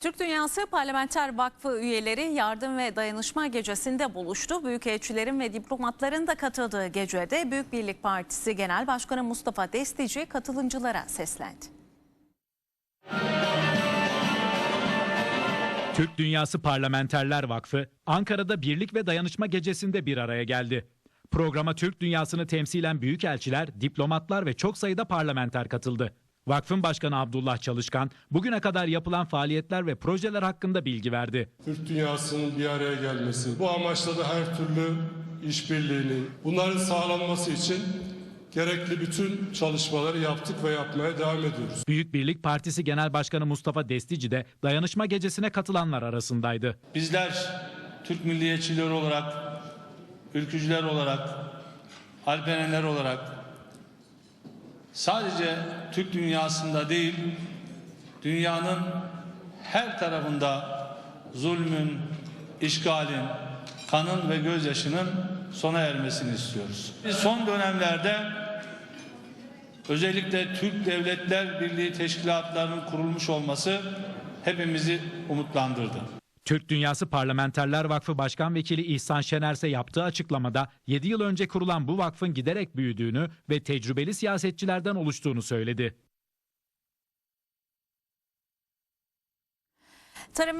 Türk Dünyası Parlamenter Vakfı üyeleri yardım ve dayanışma gecesinde buluştu. Büyükelçilerin ve diplomatların da katıldığı gecede Büyük Birlik Partisi Genel Başkanı Mustafa Destici katılımcılara seslendi. Türk Dünyası Parlamenterler Vakfı Ankara'da Birlik ve Dayanışma Gecesi'nde bir araya geldi. Programa Türk dünyasını temsilen büyükelçiler, diplomatlar ve çok sayıda parlamenter katıldı. Vakfın Başkanı Abdullah Çalışkan bugüne kadar yapılan faaliyetler ve projeler hakkında bilgi verdi. Türk dünyasının bir araya gelmesi, bu amaçla da her türlü işbirliğinin, bunların sağlanması için gerekli bütün çalışmaları yaptık ve yapmaya devam ediyoruz. Büyük Birlik Partisi Genel Başkanı Mustafa Destici de dayanışma gecesine katılanlar arasındaydı. Bizler Türk milliyetçileri olarak, ülkücüler olarak, alpenenler olarak sadece Türk dünyasında değil, dünyanın her tarafında zulmün, işgalin, kanın ve gözyaşının sona ermesini istiyoruz. Biz son dönemlerde özellikle Türk Devletler Birliği teşkilatlarının kurulmuş olması hepimizi umutlandırdı. Türk Dünyası Parlamenterler Vakfı Başkan Vekili İhsan Şenerse yaptığı açıklamada 7 yıl önce kurulan bu vakfın giderek büyüdüğünü ve tecrübeli siyasetçilerden oluştuğunu söyledi. Tarım